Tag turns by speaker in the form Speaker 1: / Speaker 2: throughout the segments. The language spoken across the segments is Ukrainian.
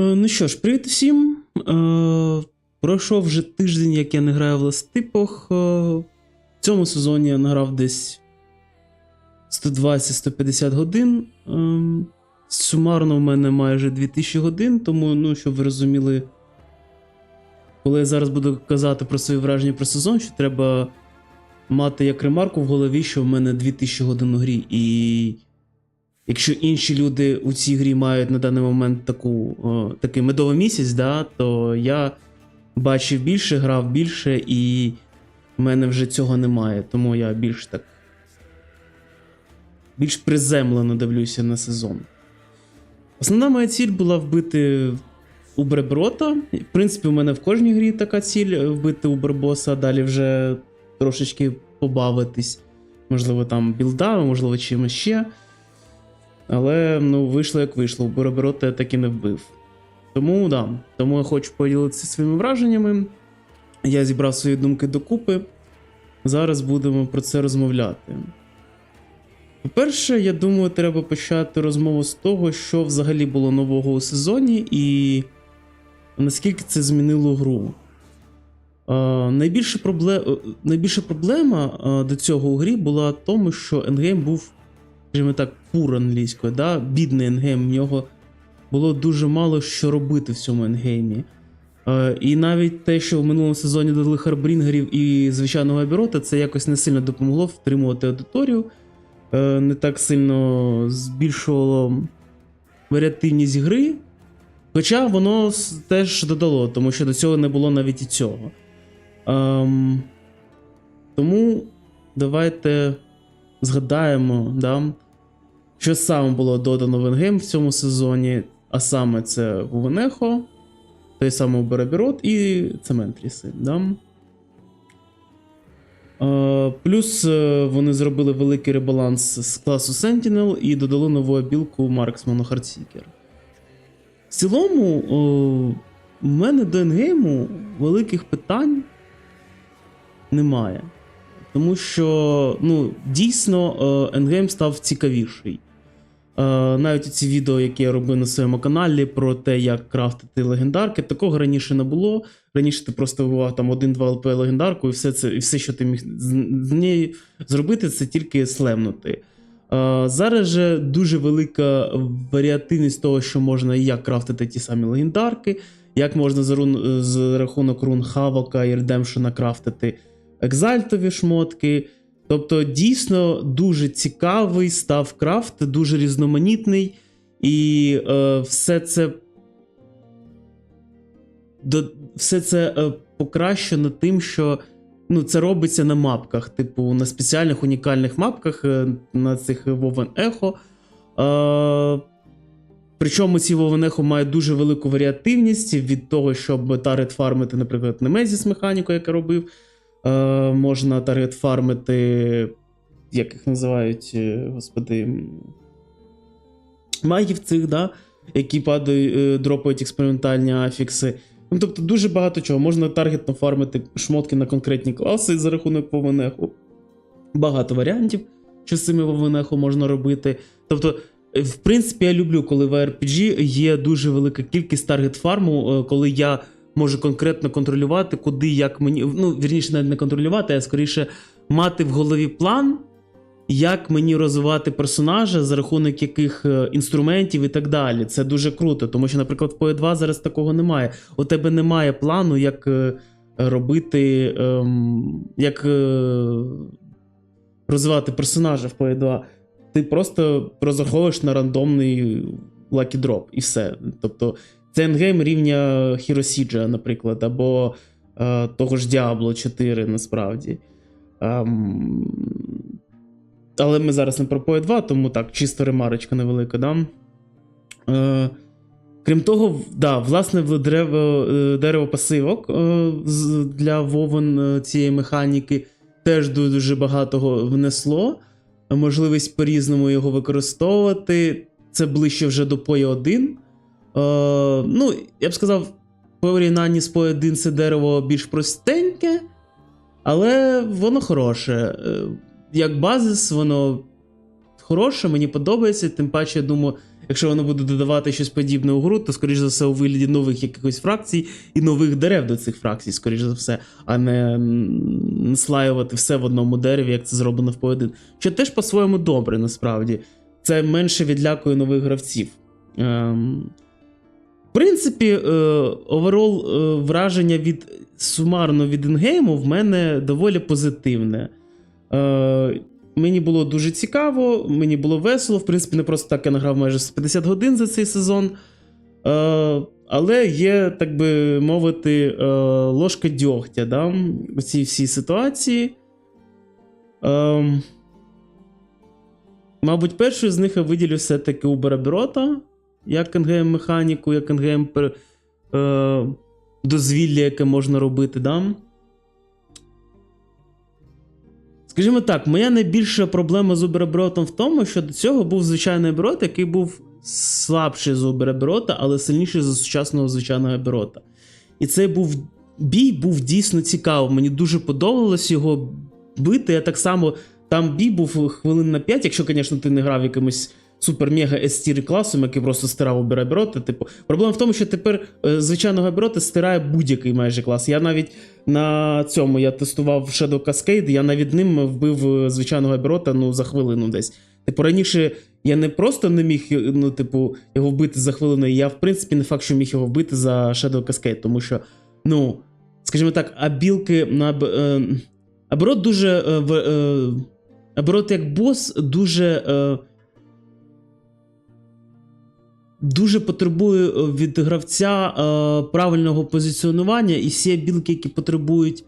Speaker 1: Ну що ж, привіт всім. Е, Пройшов вже тиждень, як я не граю в ластипах. Е, В цьому сезоні я награв десь 120-150 годин. Е, Сумарно в мене майже 2000 годин, тому, ну, щоб ви розуміли, коли я зараз буду казати про свої враження про сезон, що треба мати як ремарку в голові, що в мене 2000 годин у грі. І якщо інші люди у цій грі мають на даний момент таку, о, такий медовий місяць, да, то я бачив більше, грав більше, і в мене вже цього немає. Тому я більш так. Більш приземлено дивлюся на сезон. Основна моя ціль була вбити Убреброта. В принципі, у мене в кожній грі така ціль е, вбити Убербоса, а далі вже трошечки побавитись. Можливо, там білдами, можливо, чимось ще. Але ну, вийшло як вийшло. Уберброта я так і не вбив. Тому да, тому я хочу поділитися своїми враженнями. Я зібрав свої думки докупи. Зараз будемо про це розмовляти. По-перше, я думаю, треба почати розмову з того, що взагалі було нового у сезоні, і наскільки це змінило гру. Е, найбільша, пробле... найбільша проблема до цього у грі була в тому, що ендгейм був, скажімо так, пур англійською, да? бідний ендгейм, в нього було дуже мало що робити в цьому ендгеймі. Е, і навіть те, що в минулому сезоні додали харбрінгерів і звичайного обірота, це якось не сильно допомогло втримувати аудиторію, е, не так сильно збільшувало варіативність гри. Хоча воно теж додало, тому що до цього не було навіть і цього. Ем, тому давайте згадаємо, да, що саме було додано в Енгейм в цьому сезоні, а саме це Вувенехо, той самий Беребірот і Цементріси. Да? Е, плюс е, вони зробили великий ребаланс з класу Sentinel і додали нову обілку Марксману Хардсікер. В цілому, о, в мене до енгейму великих питань немає. Тому що ну, дійсно е, ендгейм став цікавіший. Е, навіть ці відео, які я робив на своєму каналі про те, як крафтити легендарки, такого раніше не було. Раніше ти просто вбивав там один-два ЛП легендарку, і все, це, і все, що ти міг з, з нею зробити, це тільки слемнути. Е, зараз же дуже велика варіативність того, що можна і як крафтити ті самі легендарки, як можна за, рун, з рахунок рун Хавока і Редемшена крафтити екзальтові шмотки. Тобто, дійсно дуже цікавий став крафт, дуже різноманітний, і е, все це до, все це е, покращено тим, що ну, це робиться на мапках, типу на спеціальних унікальних мапках е, на цих Woven Echo. Е, причому ці Woven Echo мають дуже велику варіативність від того, щоб таргет фармити, наприклад, Немезіс механіку, яка робив. Е, можна таргет фармити, як їх називають, е, господи. Магів цих, да, які падають, е, дропають експериментальні афікси. Ну, тобто дуже багато чого. Можна таргетно фармити шмотки на конкретні класи за рахунок повенеху. Багато варіантів, що з цими повенеху можна робити. Тобто, е, в принципі, я люблю, коли в RPG є дуже велика кількість таргет фарму, коли я можу конкретно контролювати, куди, як мені. Ну, вірніше, навіть не контролювати, а скоріше мати в голові план, як мені розвивати персонажа, за рахунок яких е, інструментів і так далі. Це дуже круто, тому що, наприклад, в PoE 2 зараз такого немає. У тебе немає плану, як е, робити, ем, як е, розвивати персонажа в PoE 2. Ти просто розраховуєш на рандомний Drop і все. Тобто, це ендгейм рівня Хіросіджа, наприклад, або е, того ж Diablo 4, насправді. Ем, але ми зараз не про PoE 2, тому так, чисто ремарочка невелика, да? Е, крім того, да, власне, дерево, е, дерево пасивок е, для вовен е, цієї механіки теж дуже багато внесло. Можливість по-різному його використовувати. Це ближче вже до PoE 1. Е, ну, я б сказав, порівнянні з PoE 1 це дерево більш простеньке, але воно хороше. Е, Як базис, воно хороше, мені подобається. Тим паче, я думаю, якщо воно буде додавати щось подібне у гру, то скоріш за все у вигляді нових якихось фракцій і нових дерев до цих фракцій, скоріш за все, а не слаювати все в одному дереві, як це зроблено в поєдин. Що теж по-своєму добре, насправді. Це менше відлякує нових гравців. Ем... В принципі, оверол е, враження від сумарно від інгейму в мене доволі позитивне. Е, мені було дуже цікаво, мені було весело. В принципі, не просто так я награв майже 150 годин за цей сезон. Е, але є, так би мовити, ложка дьогтя да, у цій всій ситуації. Мабуть, першою з них я виділю все-таки Убера Бюрота, як НГМ механіку, як НГМ е, дозвілля, яке можна робити. Да? Скажімо так, моя найбільша проблема з Уберебротом в тому, що до цього був звичайний Берот, який був слабший за Убереброта, але сильніший за сучасного звичайного Берота. І цей був бій був дійсно цікавий. Мені дуже подобалось його бити. Я так само там бій був хвилин на 5, якщо, звісно, ти не грав якимось супер-мега S-тір класом, який просто стирав Убереброта. Типу, проблема в тому, що тепер е, звичайного Берота стирає будь-який майже клас. Я навіть на цьому я тестував Shadow Cascade, я навіть ним вбив е, звичайного Берота ну, за хвилину десь. Типу, раніше я не просто не міг ну, типу, його вбити за хвилину, я, в принципі, не факт, що міг його вбити за Shadow Cascade, тому що, ну, скажімо так, абілки на. Е, Аберот дуже. Е, е, Аберот як бос дуже. Дуже потребує е, від гравця е, правильного позиціонування, і всі білки, які потребують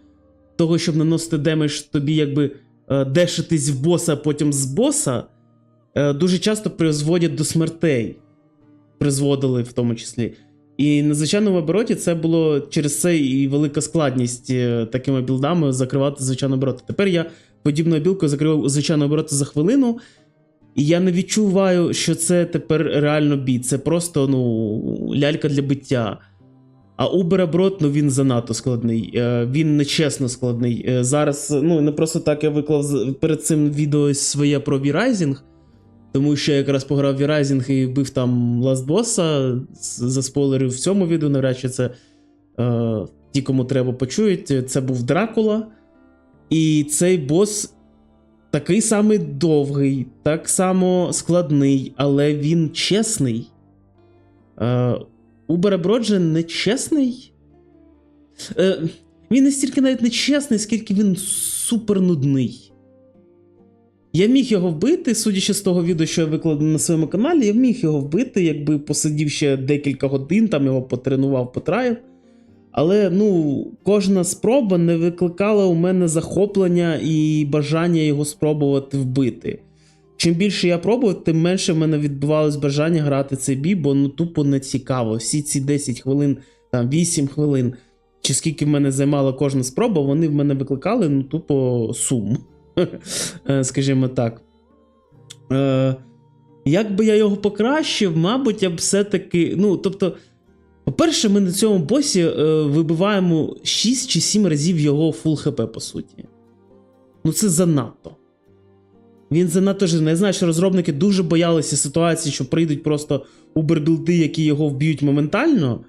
Speaker 1: того, щоб наносити демедж тобі, якби е, дешитись в боса, а потім з боса, е, дуже часто призводять до смертей. Призводили в тому числі. І на звичайному обороті це було через це і велика складність е, такими білдами закривати звичайну оборот. Тепер я подібною білкою закривав звичайну оборот за хвилину. І я не відчуваю, що це тепер реально бій. Це просто ну, лялька для биття. А Убераброд, ну він занадто складний. Е, Він нечесно складний. Е, Зараз, ну не просто так я виклав перед цим відео своє про V-Rising, тому що я якраз пограв V-Rising і вбив там Last Bossa, заспойлерив в цьому відео, навряд чи це е, ті, кому треба почують. Це був Дракула. І цей бос такий самий довгий, так само складний, але він чесний. Е, Убер Броджа не чесний. Е, він не стільки навіть не чесний, скільки він супер нудний. Я міг його вбити, судячи з того відео, що я викладу на своєму каналі, я міг його вбити, якби посидів ще декілька годин, там його потренував, потраїв. Але ну, кожна спроба не викликала у мене захоплення і бажання його спробувати вбити. Чим більше я пробував, тим менше в мене відбувалось бажання грати цей бій, бо ну тупо не цікаво. Всі ці 10 хвилин, там 8 хвилин, чи скільки в мене займала кожна спроба, вони в мене викликали ну тупо сум. Е, Скажімо так. Е, Як би я його покращив, мабуть, я б все-таки. Ну, тобто. По-перше, ми на цьому босі е, вибиваємо 6 чи 7 разів його фул хп, по суті. Ну це занадто. Він занадто жирний. Я знаю, що розробники дуже боялися ситуації, що прийдуть просто убербілди, які його вб'ють моментально.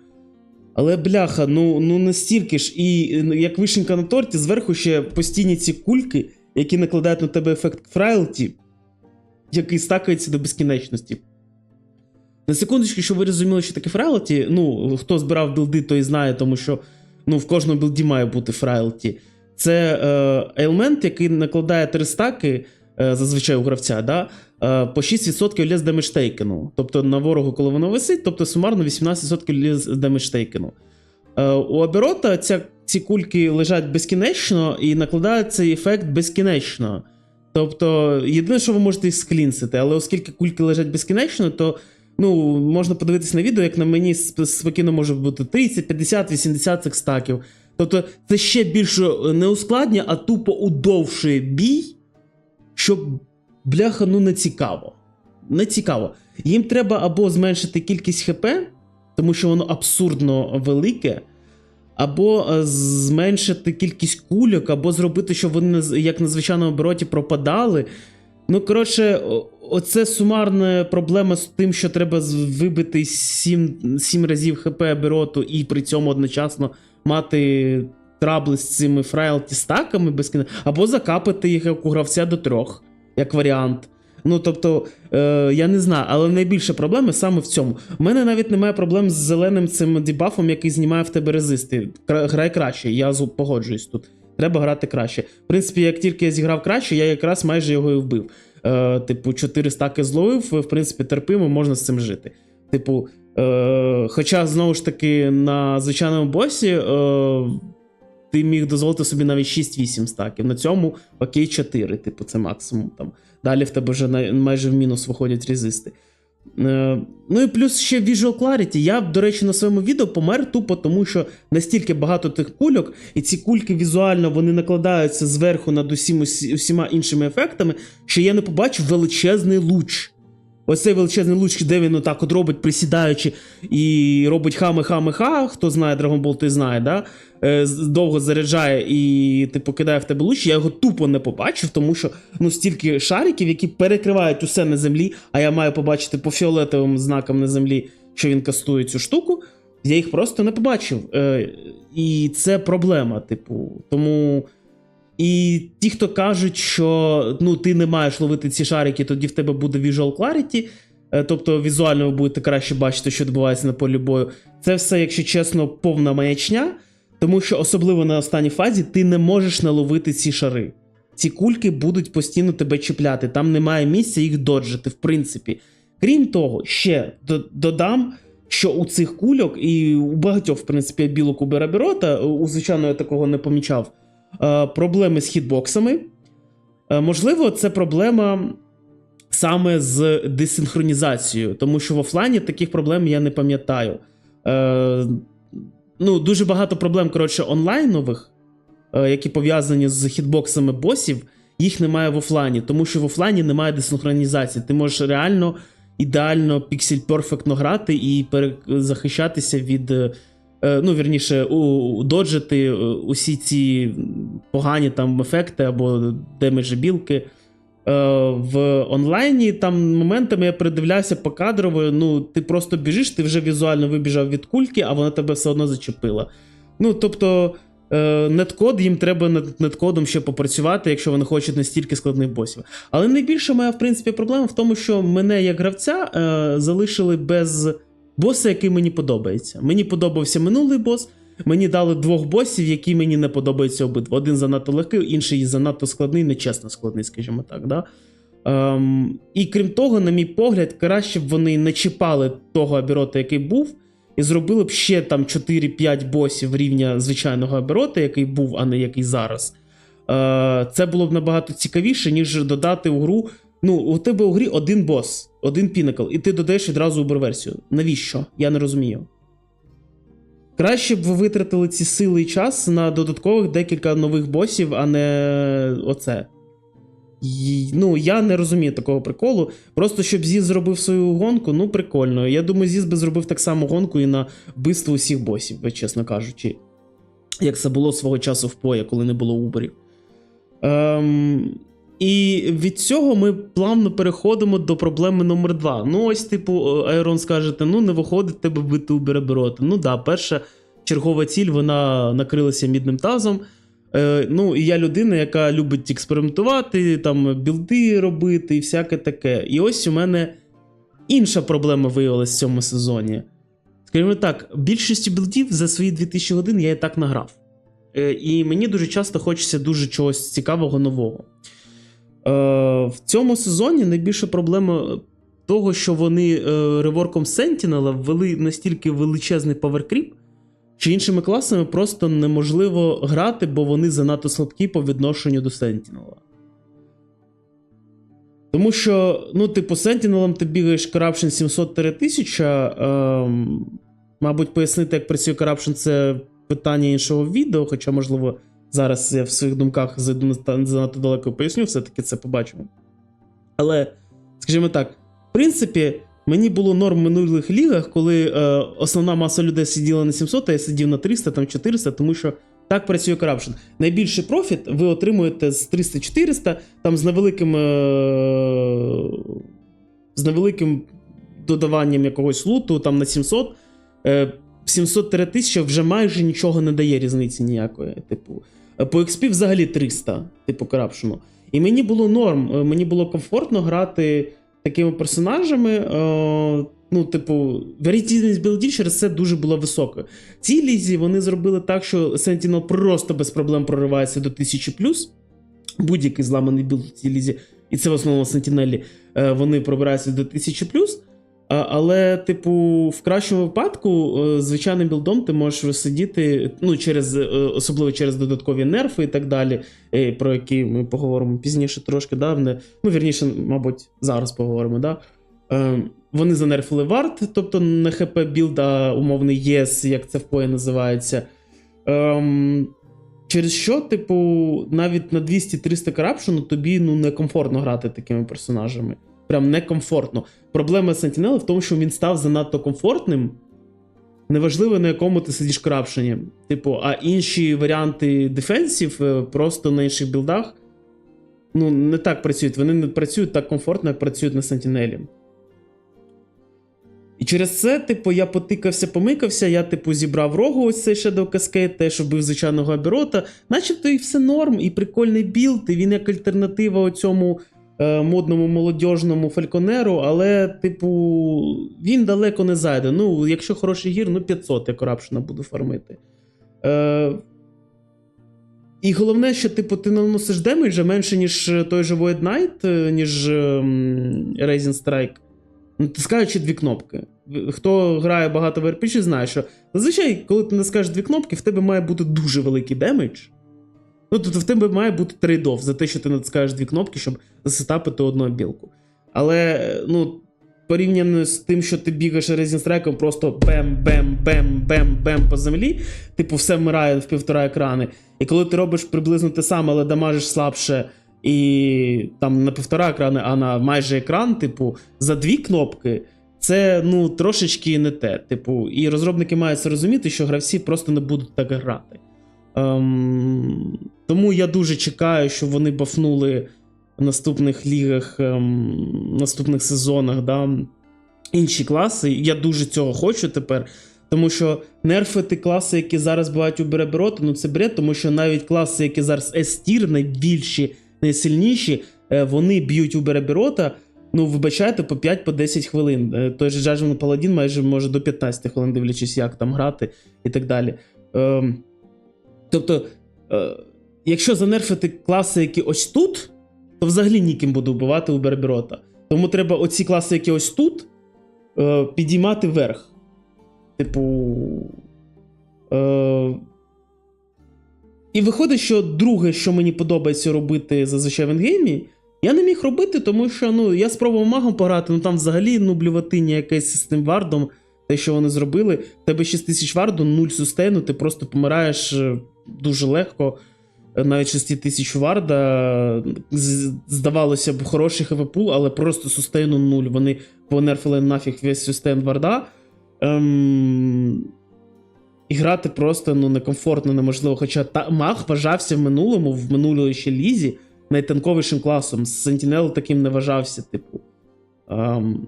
Speaker 1: Але бляха, ну ну настільки ж. І е, як вишенька на торті, зверху ще постійні ці кульки, які накладають на тебе ефект фрайлті, який стакається до безкінечності. На секундочку, щоб ви розуміли, що таке фрайлті, ну, хто збирав білди, той знає, тому що ну, в кожному білді має бути фрайлті. Це е, елемент, який накладає три стаки, е, зазвичай у гравця, да, е, по 6% лес damage. Тобто на ворогу, коли воно висить, тобто сумарно 18% лес damage taken. Е, у оберота ця, ці кульки лежать безкінечно і накладають цей ефект безкінечно. Тобто, єдине, що ви можете їх склінсити, але оскільки кульки лежать безкінечно, то ну, можна подивитися на відео, як на мені спокійно може бути 30, 50, 80 цих стаків. Тобто, це ще більше не ускладнює, а тупо удовшує бій, щоб бляха, ну не цікаво. Не цікаво. Їм треба або зменшити кількість ХП, тому що воно абсурдно велике, або е, зменшити кількість кульок, або зробити, щоб вони як на звичайному обороті пропадали. Ну, коротше, оце сумарна проблема з тим, що треба вибити 7, 7 разів ХП Бероту і при цьому одночасно мати трабли з цими фрайлті стаками без кінця, або закапати їх як у гравця до трьох, як варіант. Ну, тобто, е, я не знаю, але найбільша проблема саме в цьому. У мене навіть немає проблем з зеленим цим дебафом, який знімає в тебе резисти. Грай краще, я погоджуюсь тут. Треба грати краще. В принципі, як тільки я зіграв краще, я якраз майже його і вбив. Е, типу, 4 стаки зловив, в принципі, терпимо, можна з цим жити. Типу, е, хоча, знову ж таки, на звичайному босі е, ти міг дозволити собі навіть 6-8 стаків. На цьому окей 4, типу, це максимум. Там. Далі в тебе вже на, майже в мінус виходять резисти. Е, ну і плюс ще Visual Clarity. Я, до речі, на своєму відео помер тупо, тому що настільки багато тих кульок, і ці кульки візуально вони накладаються зверху над усім, усіма іншими ефектами, що я не побачив величезний луч. Ось цей величезний луч, де він отак от робить, присідаючи, і робить хами-хами-ха. Хто знає Dragon Ball, той знає, да? Е, довго заряджає і типу кидає в тебе луч. Я його тупо не побачив, тому що ну стільки шариків, які перекривають усе на землі, а я маю побачити по фіолетовим знакам на землі, що він кастує цю штуку. Я їх просто не побачив. Е, і це проблема, типу. Тому. І ті, хто кажуть, що ну, ти не маєш ловити ці шарики, тоді в тебе буде visual clarity, е, тобто візуально ви будете краще бачити, що відбувається на полі бою. Це все, якщо чесно, повна маячня, тому що особливо на останній фазі ти не можеш наловити ці шари. Ці кульки будуть постійно тебе чіпляти, там немає місця їх доджити, в принципі. Крім того, ще додам, що у цих кульок, і у багатьох, в принципі, білок у Берабірота, у звичайно, я такого не помічав проблеми з хітбоксами. Е, можливо, це проблема саме з десинхронізацією, тому що в офлайні таких проблем я не пам'ятаю. Е, ну, дуже багато проблем, коротше, онлайнових, е, які пов'язані з хітбоксами босів, їх немає в офлайні, тому що в офлайні немає десинхронізації. Ти можеш реально ідеально піксель-перфектно грати і захищатися від. Е, ну, вірніше, доджити е, усі ці погані там ефекти або демеджі білки. Е, в онлайні там моментами я передивлявся по кадрово, ну, ти просто біжиш, ти вже візуально вибіжав від кульки, а вона тебе все одно зачепила. Ну, тобто, неткод їм треба над неткодом ще попрацювати, якщо вони хочуть настільки складних босів. Але найбільша моя, в принципі, проблема в тому, що мене як гравця залишили без боса, який мені подобається. Мені подобався минулий бос. Мені дали двох босів, які мені не подобаються обидва. Один занадто легкий, інший занадто складний, нечесно складний, скажімо так. Да? Ем, і крім того, на мій погляд, краще б вони не чіпали того абірота, який був, і зробили б ще там 4-5 босів рівня звичайного абірота, який був, а не який зараз. Е, це було б набагато цікавіше, ніж додати у гру. Ну, у тебе у грі один бос, один пінакл, і ти додаєш відразу убер-версію. Навіщо? Я не розумію. Краще б ви витратили ці сили і час на додаткових декілька нових босів, а не оце. І, ну, я не розумію такого приколу. Просто щоб Зіз зробив свою гонку, ну прикольно. Я думаю, Зіз би зробив так само гонку і на вбивство усіх босів, чесно кажучи. Як це було свого часу в поя, коли не було уборів. Ем, і від цього ми плавно переходимо до проблеми номер 2 Ну, ось, типу, Айрон скажете: ну, не виходить тебе вбити убера Ну да, перша чергова ціль, вона накрилася мідним тазом. Е, ну, і я людина, яка любить експериментувати, там білди робити і всяке таке. І ось у мене інша проблема виявилася в цьому сезоні. Скажімо так, більшістю білдів за свої 2000 годин я і так награв. Е, і мені дуже часто хочеться дуже чогось цікавого нового. Е, в цьому сезоні найбільша проблема того, що вони е, реворком Sentinel ввели настільки величезний паверкріп, що іншими класами просто неможливо грати, бо вони занадто слабкі по відношенню до Sentinel. Тому що, ну, типу, Sentinel ти бігаєш Corruption 700-1000. Ем, мабуть, пояснити, як працює Corruption, це питання іншого відео, хоча, можливо, зараз я в своїх думках занадто далеко поясню, все-таки це побачимо. Але, скажімо так, в принципі, мені було норм в минулих лігах, коли е, основна маса людей сиділа на 700, а я сидів на 300, там 400, тому що так працює Corruption. Найбільший профіт ви отримуєте з 300-400, там з невеликим е, з невеликим додаванням якогось луту там на 700. Е, 700-1000 вже майже нічого не дає різниці ніякої. Типу, по XP взагалі 300, типу корапшену. І мені було норм, е, мені було комфортно грати такими персонажами. Е, ну, типу, варіативність білдів через це дуже була високою. Цій лізі вони зробили так, що Sentinel просто без проблем проривається до 1000 плюс. Будь-який зламаний білд в цій лізі, і це в основному е, вони пробираються до 1000 а, Але, типу, в кращому випадку, е, звичайним білдом ти можеш висидіти, ну, через, е, особливо через додаткові нерфи і так далі, е, про які ми поговоримо пізніше трошки, да, не- ну, вірніше, мабуть, зараз поговоримо, да. Вони занерфили варт, тобто не ХП білд, а умовний ЄС, як це в пої називається. Ем, через що, типу, навіть на 200-300 карапшену тобі ну, некомфортно грати такими персонажами. Прям некомфортно. Проблема Сентінела в тому, що він став занадто комфортним. Неважливо, на якому ти сидиш крапшені. Типу, а інші варіанти дефенсів е, просто на інших білдах ну, не так працюють. Вони не працюють так комфортно, як працюють на Сентінелі. І через це, типу, я потикався, помикався, я, типу, зібрав рогу ось цей Shadow Cascade, те, що бив звичайного аберота. Начебто і все норм, і прикольний білд, і він як альтернатива цьому модному молодіжному фальконеру, але, типу, він далеко не зайде. Ну, якщо хороший гір, ну 500 я корапшена буду фармити. Е, і головне, що, типу, ти наносиш демеджа менше, ніж той же Void Knight, е, ніж Rising Strike натискаючи дві кнопки. Хто грає багато в RPG, знає, що зазвичай, коли ти натискаєш дві кнопки, в тебе має бути дуже великий демедж. Ну, тобто в тебе має бути трейдов за те, що ти натискаєш дві кнопки, щоб засетапити одну білку. Але, ну, порівняно з тим, що ти бігаєш резінстрайком, просто бем-бем-бем-бем-бем по землі, типу, все вмирає в півтора екрани. І коли ти робиш приблизно те саме, але дамажиш слабше. І там на півтора екрани, а на майже екран, типу, за дві кнопки, це ну трошечки не те. Типу, і розробники мають це розуміти, що гравці просто не будуть так грати. Ем, тому я дуже чекаю, що вони бафнули в наступних лігах, ем, наступних сезонах, да, інші класи. Я дуже цього хочу тепер. Тому що нерфити класи, які зараз бувають у Береберота, ну це бред, тому що навіть класи, які зараз S-тір, найбільші найсильніші, е, вони б'ють у Береберота, ну, вибачайте, по 5-10 хвилин. Е, Той же Judgment Paladin майже може до 15 хвилин, дивлячись, як там грати і так далі. Ем, Тобто, е, якщо занерфити класи, які ось тут, то взагалі ніким буде вбивати у Береберота. Тому треба оці класи, які ось тут, е, підіймати вверх. Типу. Е, і виходить, що друге, що мені подобається робити зазвичай в енгеймі, я не міг робити, тому що ну, я спробував магом пограти, ну там взагалі ну, блюватиня якесь з тим вардом, те, що вони зробили. В тебе 6 тисяч варду, 0 сустейну, ти просто помираєш е, дуже легко. е, Навіть 6 тисяч варда, здавалося б, хороший хвпул, але просто сустейну 0. Вони понерфили нафіг весь сустейн варда. Ем... І грати просто ну, некомфортно, неможливо. Хоча та, маг вважався в минулому, в минулої ще лізі, найтанковішим класом. Sentinel таким не вважався, типу. Ем...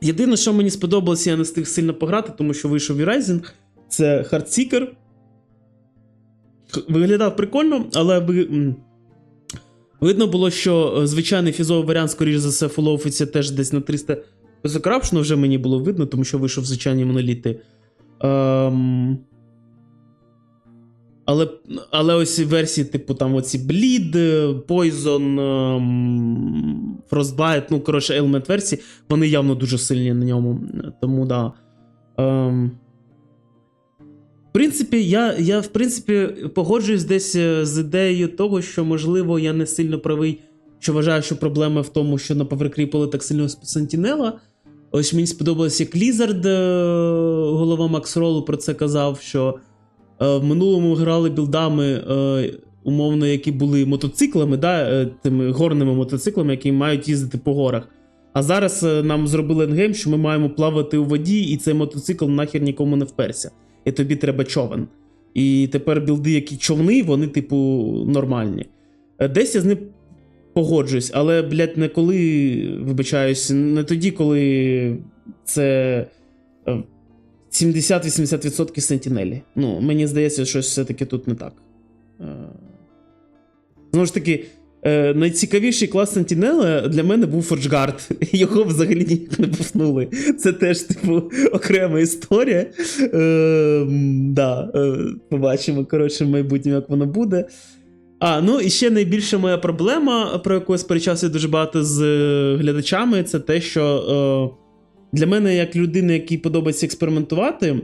Speaker 1: Єдине, що мені сподобалося, я не встиг сильно пограти, тому що вийшов Rising, це Heartseeker. Виглядав прикольно, але ви, видно було, що е, звичайний фізовий варіант, скоріш за все, фоловиться теж десь на 300 безокрапшено вже мені було видно, тому що вийшов звичайні моноліти. Ем... Але, але ось версії, типу, там оці Bleed, Poison, ем... Frostbite, ну, коротше, Element версії, вони явно дуже сильні на ньому. Тому да. Ем... Принципі, я, я в принципі погоджуюсь десь е, з ідеєю того, що, можливо, я не сильно правий, що вважаю, що проблема в тому, що на поверкріпили так сильно Сентінела. Ось мені сподобалось, як Лізард, е, голова Макс Ролу, про це казав, що е, в минулому грали білдами, умовно, які були мотоциклами, да, тими горними мотоциклами, які мають їздити по горах. А зараз нам зробили енгейм, що ми маємо плавати у воді, і цей мотоцикл нахер нікому не вперся. І тобі треба човен. І тепер білди, які човни, вони, типу, нормальні. Е, Десь я з ним погоджуюсь, але, блядь, не коли, вибачаюсь, не тоді, коли це е, 70-80% сентінелі. Ну, мені здається, щось все-таки тут не так. Е, Знову ж таки, е, найцікавіший клас Сентінела для мене був Форджгард. Його взагалі ніяк не пуфнули. Це теж, типу, окрема історія. Е, да, е, побачимо, коротше, в майбутньому, як воно буде. А, ну і ще найбільша моя проблема, про яку я сперечався дуже багато з е, глядачами, це те, що е, для мене, як людина, якій подобається експериментувати,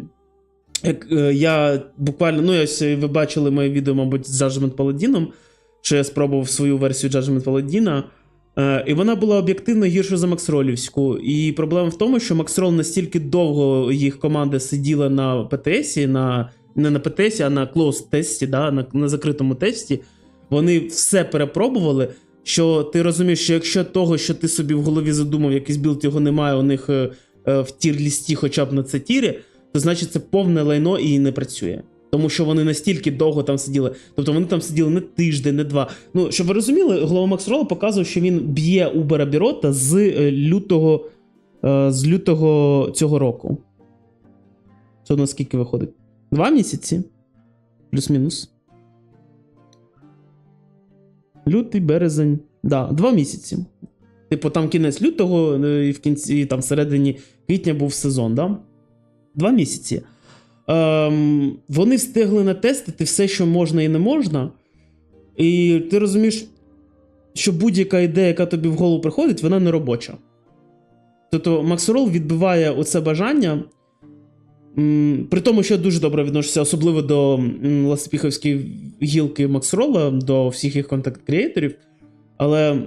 Speaker 1: як е, я буквально, ну, ось ви бачили моє відео, мабуть, з Judgment Paladin, що я спробував свою версію Judgment Paladin, е, і вона була об'єктивно гірша за Максролівську. І проблема в тому, що Максрол настільки довго їх команда сиділа на ПТС, на, не на ПТС, а на closed тесті, да, на, на закритому тесті. Вони все перепробували. Що ти розумієш, що якщо того, що ти собі в голові задумав, якийсь білд його немає у них е, е, в тір-лісті, хоча б на це тірі, то значить це повне лайно і не працює. Тому що вони настільки довго там сиділи. Тобто вони там сиділи не тиждень, не два. Ну, щоб ви розуміли, голова Макс Ролл показував, що він б'є Убера Бірота з е, лютого, е, з лютого цього року. Це наскільки виходить? Два місяці? Плюс-мінус. Лютий, березень. Да, два місяці. Типу, там кінець лютого, е, і в кінці, там всередині квітня був сезон, да? Два місяці. Ем, вони встигли натестити все, що можна і не можна. І ти розумієш, що будь-яка ідея, яка тобі в голову приходить, вона не робоча. Тобто Максорол відбиває оце бажання. При тому, що я дуже добре відношуся, особливо до Ласипіховської гілки Максрола, до всіх їх контакт-креаторів. Але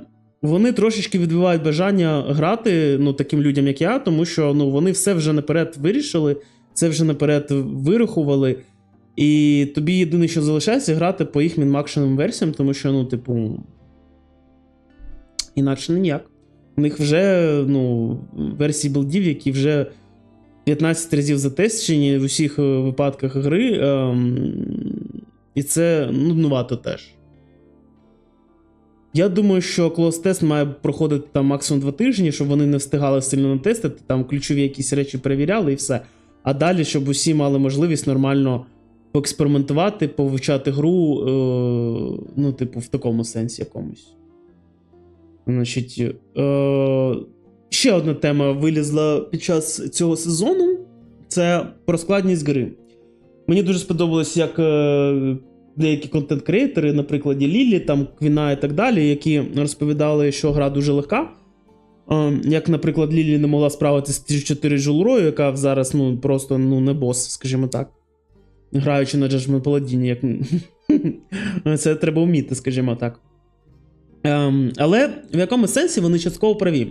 Speaker 1: вони трошечки відбивають бажання грати ну, таким людям, як я, тому що ну, вони все вже наперед вирішили, це вже наперед вирахували. І тобі єдине, що залишається, грати по їх мінмакшеним версіям, тому що, ну, типу. Інакше ніяк. У них вже ну, версії білдів, які вже 15 разів затестені в усіх е, випадках гри. Ем, і це нуднувато теж. Я думаю, що клос тест має проходити там максимум 2 тижні, щоб вони не встигали сильно натестити, там ключові якісь речі перевіряли і все. А далі, щоб усі мали можливість нормально поекспериментувати, повивчати гру, е, ну, типу, в такому сенсі якомусь. Значить, е, ще одна тема вилізла під час цього сезону: це про складність гри. Мені дуже сподобалось, як е, деякі контент-креатори, на прикладі Лілі, там Квіна і так далі, які розповідали, що гра дуже легка. Е, Як, наприклад, Лілі не могла справитися з 4 жулрою, яка зараз ну, просто ну, не бос, скажімо так. Граючи на Judgment Paladin, як... це треба вміти, скажімо так. Ем, але в якому сенсі вони частково праві.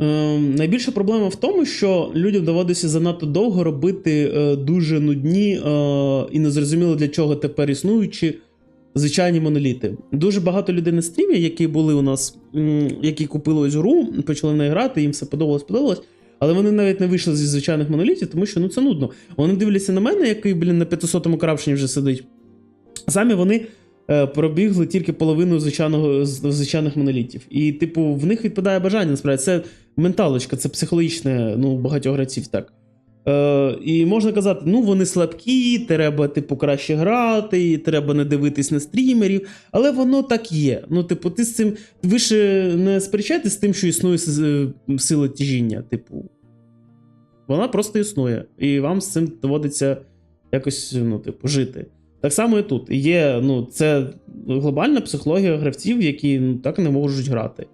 Speaker 1: Ем, найбільша проблема в тому, що людям доводиться занадто довго робити е, дуже нудні е, і незрозуміло для чого тепер існуючі звичайні моноліти. Дуже багато людей на стрімі, які були у нас, які купили ось гру, почали в неї грати, їм все подобалось, подобалось. Але вони навіть не вийшли зі звичайних монолітів, тому що ну це нудно. Вони дивляться на мене, який, блін, на 500-му крапшені вже сидить. Самі вони е, пробігли тільки половину звичайного, звичайних монолітів. І, типу, в них відпадає бажання, насправді. Це менталочка, це психологічне, ну, багатьох гравців так. Е, і можна казати, ну вони слабкі, треба, типу, краще грати, треба не дивитись на стрімерів, але воно так є. Ну, типу, ти з цим. Ви ж не сперечаєтесь з тим, що існує е, сила тяжіння, типу. Вона просто існує, і вам з цим доводиться якось, ну, типу, жити. Так само і тут. Є, ну, це глобальна психологія гравців, які ну, так не можуть грати.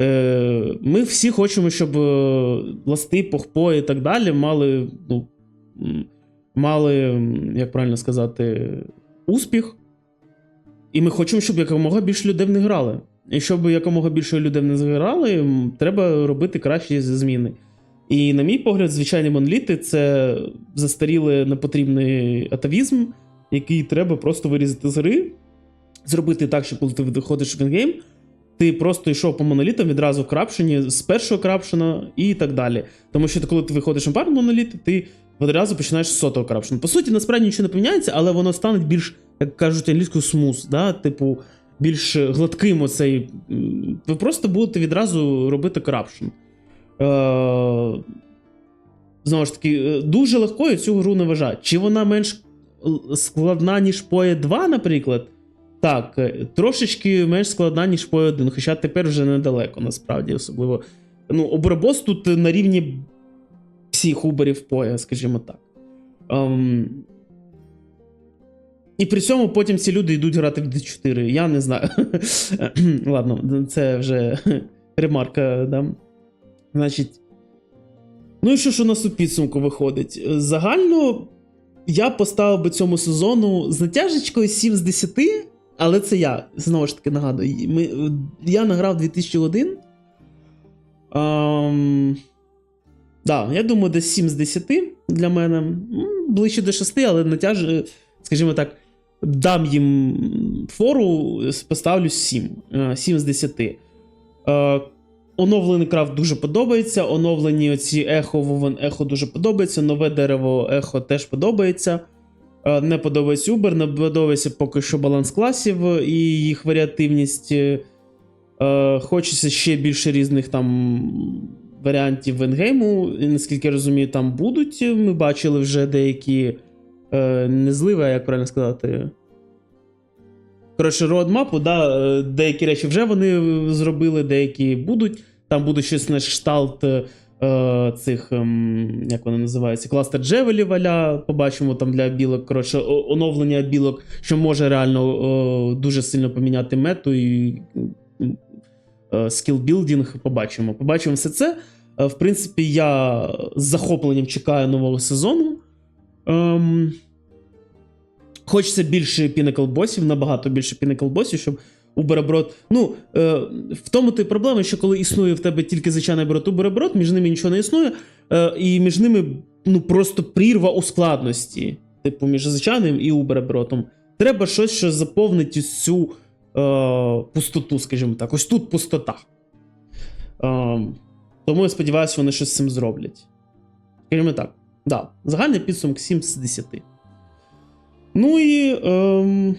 Speaker 1: Е, Ми всі хочемо, щоб е, ласти, похпо і так далі мали, ну, мали, як правильно сказати, успіх. І ми хочемо, щоб якомога більше людей в них грали. І щоб якомога більше людей в них грали, треба робити кращі зміни. І, на мій погляд, звичайні моноліти це застарілий непотрібний атавізм, який треба просто вирізати з гри, зробити так, щоб коли ти виходиш в інгейм, ти просто йшов по монолітам відразу в крапшені з першого крапшена і так далі. Тому що коли ти виходиш на пару моноліт, ти одразу починаєш з сотого крапшена. По суті, насправді нічого не поміняється, але воно стане більш, як кажуть англійською, смус, да? типу, більш гладким оцей. Ви просто будете відразу робити корапшн. Е, знову ж таки, е, дуже легкою цю гру не вважають. Чи вона менш складна, ніж PoE 2, наприклад? Так, е, трошечки менш складна, ніж PoE 1, хоча тепер вже недалеко, насправді, особливо. Ну, обрабос тут на рівні всіх уберів PoE, скажімо так. Ем, і при цьому потім ці люди йдуть грати в D4. Я не знаю. Ладно, це вже ремарка дам. Значить. Ну і що ж у нас у підсумку виходить? Загально я поставив би цьому сезону з натяжечкою 7 з 10, але це я. Знову ж таки нагадую. Ми, я награв 2000 годин. Ам, да, я думаю, десь 7 з 10 для мене. Ближче до 6, але натяж, скажімо так, дам їм фору, поставлю 7. Е, 7 з 10. Е, Оновлений крафт дуже подобається. Оновлені оці ехо, вовен ехо дуже подобається. Нове дерево ехо теж подобається. Е, Не подобається Uber, не подобається поки що баланс класів і їх варіативність. Е, Хочеться ще більше різних там варіантів в енгейму. І, наскільки я розумію, там будуть. Ми бачили вже деякі е, не зливи, а як правильно сказати. Коротше, роадмапу, да, деякі речі вже вони зробили, деякі будуть. Там буде щось на кшталт цих, ем, як вони називаються, кластер джевелів аля, побачимо там для білок. Коротше, оновлення білок, що може реально е, дуже сильно поміняти мету і е, скілбілдінг. Побачимо. Побачимо все це. Е, В принципі, я з захопленням чекаю нового сезону. Ем, Хочеться більше Pinnacle босів, набагато більше Pinnacle босів, щоб Убереброд. Ну, е, в тому ти проблема, що коли існує в тебе тільки звичайний брод Убереброд, між ними нічого не існує, е, і між ними ну, просто прірва у складності, типу, між звичайним і Уберебротом. Треба щось, що заповнить цю е, пустоту, скажімо так. Ось тут пустота. Е, тому я сподіваюся, вони щось з цим зроблять. Скажімо так. Да, загальний підсумок 7 з 10. Ну і ем,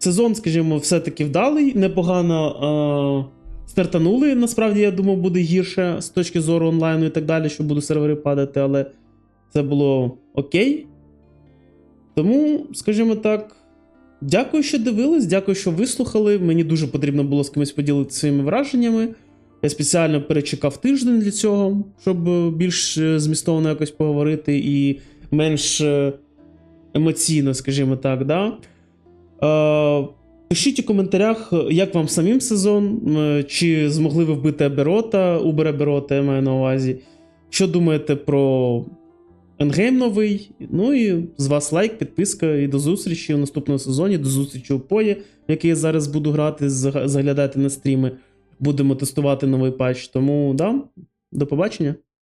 Speaker 1: сезон, скажімо, все-таки вдалий, непогано е, стартанули. Насправді, я думав, буде гірше з точки зору онлайну і так далі, що будуть сервери падати, але це було окей. Тому, скажімо так, дякую, що дивились, дякую, що вислухали. Мені дуже потрібно було з кимось поділитися своїми враженнями. Я спеціально перечекав тиждень для цього, щоб більш е, змістовно якось поговорити і менш. е, емоційно, скажімо так, да. Е, пишіть у коментарях, як вам самим сезон, чи змогли ви вбити Аберота, Убер Аберота, я маю на увазі. Що думаєте про Енгейм новий? Ну і з вас лайк, підписка і до зустрічі у наступному сезоні, до зустрічі у Пої, який я зараз буду грати, заглядати на стріми. Будемо тестувати новий патч. Тому да, до побачення.